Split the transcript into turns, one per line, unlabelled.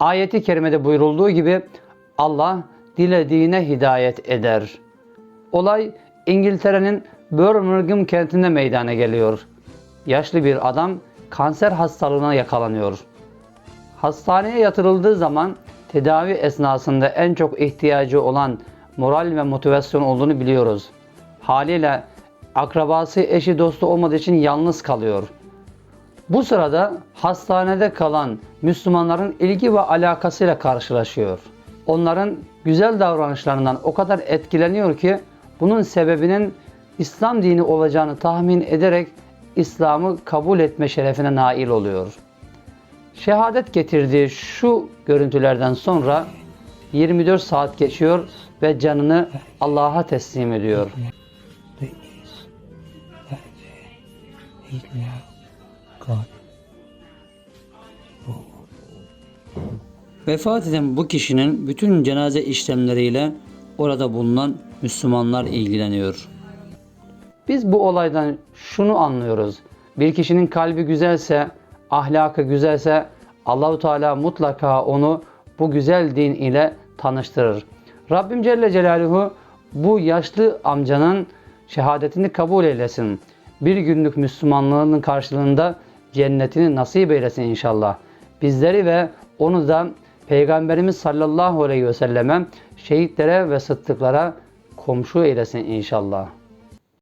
Ayeti kerimede buyurulduğu gibi Allah dilediğine hidayet eder. Olay İngiltere'nin Birmingham kentinde meydana geliyor. Yaşlı bir adam kanser hastalığına yakalanıyor. Hastaneye yatırıldığı zaman tedavi esnasında en çok ihtiyacı olan moral ve motivasyon olduğunu biliyoruz. Haliyle akrabası, eşi, dostu olmadığı için yalnız kalıyor. Bu sırada hastanede kalan Müslümanların ilgi ve alakasıyla karşılaşıyor. Onların güzel davranışlarından o kadar etkileniyor ki bunun sebebinin İslam dini olacağını tahmin ederek İslam'ı kabul etme şerefine nail oluyor. Şehadet getirdiği şu görüntülerden sonra 24 saat geçiyor ve canını Allah'a teslim ediyor.
God.
Vefat eden bu kişinin bütün cenaze işlemleriyle orada bulunan Müslümanlar ilgileniyor. Biz bu olaydan şunu anlıyoruz. Bir kişinin kalbi güzelse, ahlakı güzelse Allahu Teala mutlaka onu bu güzel din ile tanıştırır. Rabbim Celle Celaluhu bu yaşlı amcanın şehadetini kabul eylesin. Bir günlük Müslümanlığının karşılığında cennetini nasip eylesin inşallah. Bizleri ve onu da Peygamberimiz sallallahu aleyhi ve selleme şehitlere ve sıddıklara komşu eylesin inşallah.